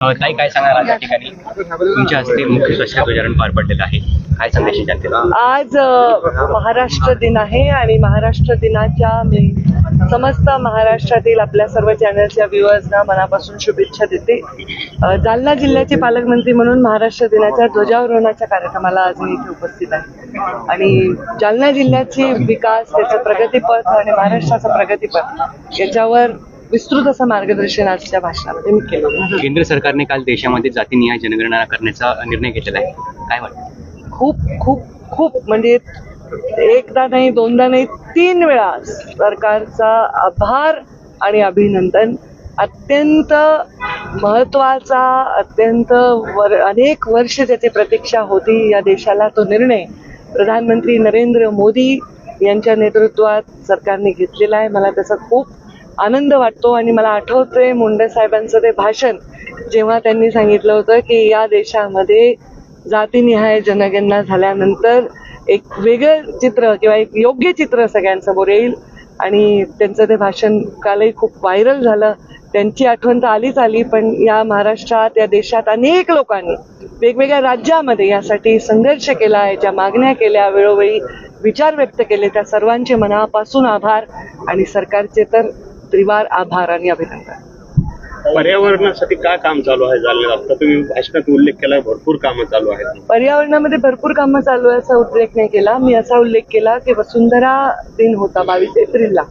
ताई काय सांगणार या ठिकाणी? तुमच्या हस्ते मुख्य स्वच्छताध्वजारोहण पार पडलेलं आहे. काय संदेश जनतेला आज महाराष्ट्र दिन आहे आणि महाराष्ट्र दिनाच्या मी समस्त महाराष्ट्रातील आपल्या सर्व चॅनलच्या व्ह्युअर्सना मनापासून शुभेच्छा देते. जालना जिल्ह्याचे पालकमंत्री म्हणून महाराष्ट्र दिनाच्या ध्वजारोहणाच्या कार्यक्रमाला आज मी इथे उपस्थित आहे. आणि जालना जिल्ह्याचे विकास त्याचं प्रगतीपथ आणि महाराष्ट्राचं प्रगतीपथ याच्यावर विस्तृत असं मार्गदर्शन आजच्या भाषणामध्ये मी केलं केंद्र सरकारने काल देशामध्ये जातीनिहाय जनगणना करण्याचा निर्णय घेतलेला आहे. काय वाटतं? खूप खूप खूप म्हणजे एकदा नाही दोनदा नाही तीन वेळा सरकारचा आभार आणि अभिनंदन अत्यंत महत्त्वाचा अत्यंत वर अनेक वर्ष त्याची प्रतीक्षा होती या देशाला तो निर्णय. प्रधानमंत्री नरेंद्र मोदी यांच्या नेतृत्वात सरकारने घेतलेला आहे. मला त्याचा खूप आनंद वाटतो आणि मला आठवते मुंडे साहेबांचं ते भाषण जेव्हा त्यांनी सांगितलं होतं की या देशामध्ये जातीनिहाय जनगणना झाल्यानंतर एक वेगळं चित्र किंवा एक योग्य चित्र सगळ्यांसमोर येईल. आणि त्यांचं ते भाषण कालही खूप व्हायरल झालं. त्यांची आठवण तर आलीच आली पण या महाराष्ट्रात या देशात अनेक लोकांनी वेगवेगळ्या राज्यामध्ये यासाठी संघर्ष केला याच्या मागण्या केल्या वेळोवेळी विचार व्यक्त केले. त्या सर्वांचे मनापासून आभार. आणि सरकारचे तर त्रिवार आभार आणि अभिनंदन. पर्यावरणासाठी काय काम चालू आहे जालन्यात? आता तुम्ही भाषणात उल्लेख केला भरपूर कामं चालू आहेत. पर्यावरणामध्ये भरपूर कामं चालू आहे असा उल्लेख नाही केला. मी असा उल्लेख केला की वसुंधरा दिन होता बावीस एप्रिलला.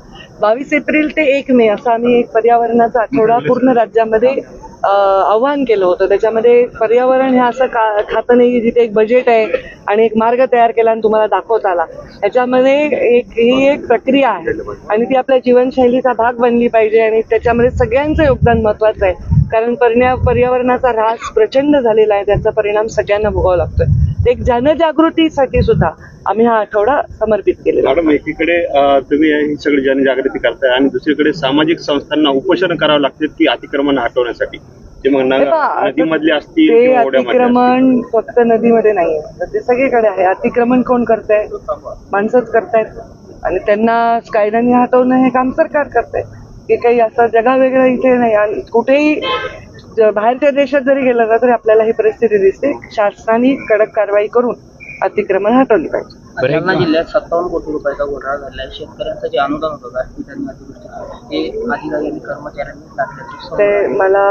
बावीस एप्रिल ते एक मे असा आम्ही एक पर्यावरणाचा आठवडा पूर्ण राज्यामध्ये आव्हान केलं होतं. त्याच्यामध्ये पर्यावरण हे असं का खातं नाही जिथे एक बजेट आहे आणि एक मार्ग तयार केला आणि तुम्हाला दाखवता आला. त्याच्यामध्ये एक ही एक प्रक्रिया आहे. आणि ती आपल्या जीवनशैलीचा भाग बनली पाहिजे आणि त्याच्यामध्ये सगळ्यांचं योगदान महत्वाचं आहे. कारण पर्या पर्यावरणाचा ऱ्हास प्रचंड झालेला आहे. त्याचा परिणाम सगळ्यांना भोगावा लागतोय. एक जनजागृतीसाठी सुद्धा आम्ही हा आठवडा समर्पित केलेला मॅडम एकीकडे तुम्ही ही सगळी जनजागृती करताय आणि दुसरीकडे सामाजिक संस्थांना उपोषण करावं लागते ती अतिक्रमण हटवण्यासाठी. ते नदीमधली असतील ते. अतिक्रमण फक्त नदीमध्ये नाही. तर ते सगळीकडे आहे. अतिक्रमण कोण करताय? माणसंच करतायत आणि त्यांना कायद्याने हटवणं हे काम सरकार करतंय. की काही असं जगावेगळं इथे नाही. आणि कुठेही बाहेरच्या देशात जरी गेलं ना तरी आपल्याला ही परिस्थिती दिसते. शासनाने कडक कारवाई करून अतिक्रमण हटवली पाहिजे. जालना जिल्ह्यात सत्तावन्न कोटी रुपयाचा घोटाळा झाला आहे. शेतकऱ्यांचं जे अनुदान होतं गारपीट आणि अतिवृष्टी ते अधिकारी आणि कर्मचाऱ्यांनी टाकल्याची ते मला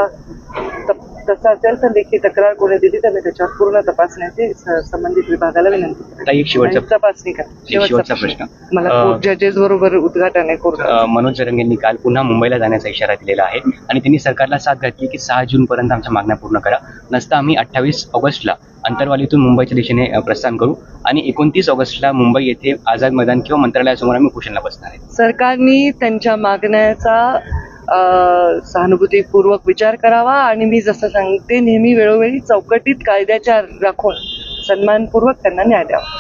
तसं असेल तर लेखी तक्रार कोणी दिली तर मी त्याच्यावर पूर्ण तपासण्याची संबंधित विभागाला विनंती शेवटचा तपासणी करा. शेवटचा प्रश्न. मला जजेस बरोबर उद्घाटन आहे कोर्ट मनोज जरंग यांनी काल पुन्हा मुंबईला जाण्याचा इशारा दिलेला आहे. आणि त्यांनी सरकारला साथ घातली की सहा जून पर्यंत आमच्या मागण्या पूर्ण करा. नसता आम्ही अठ्ठावीस ऑगस्टला अंतरवालीतून मुंबईच्या दिशेने प्रस्थान करू आणि एकोणतीस ऑगस्टला मुंबई येथे आझाद मैदान किंवा मंत्रालयासमोर आम्ही उपोषणाला बसणार आहे. सरकारने त्यांच्या मागण्याचा सहानुभूतीपूर्वक विचार करावा आणि मी जसं सांगते नेहमी वेळोवेळी चौकटीत कायद्याच्या राखून सन्मानपूर्वक त्यांना न्याय द्यावा.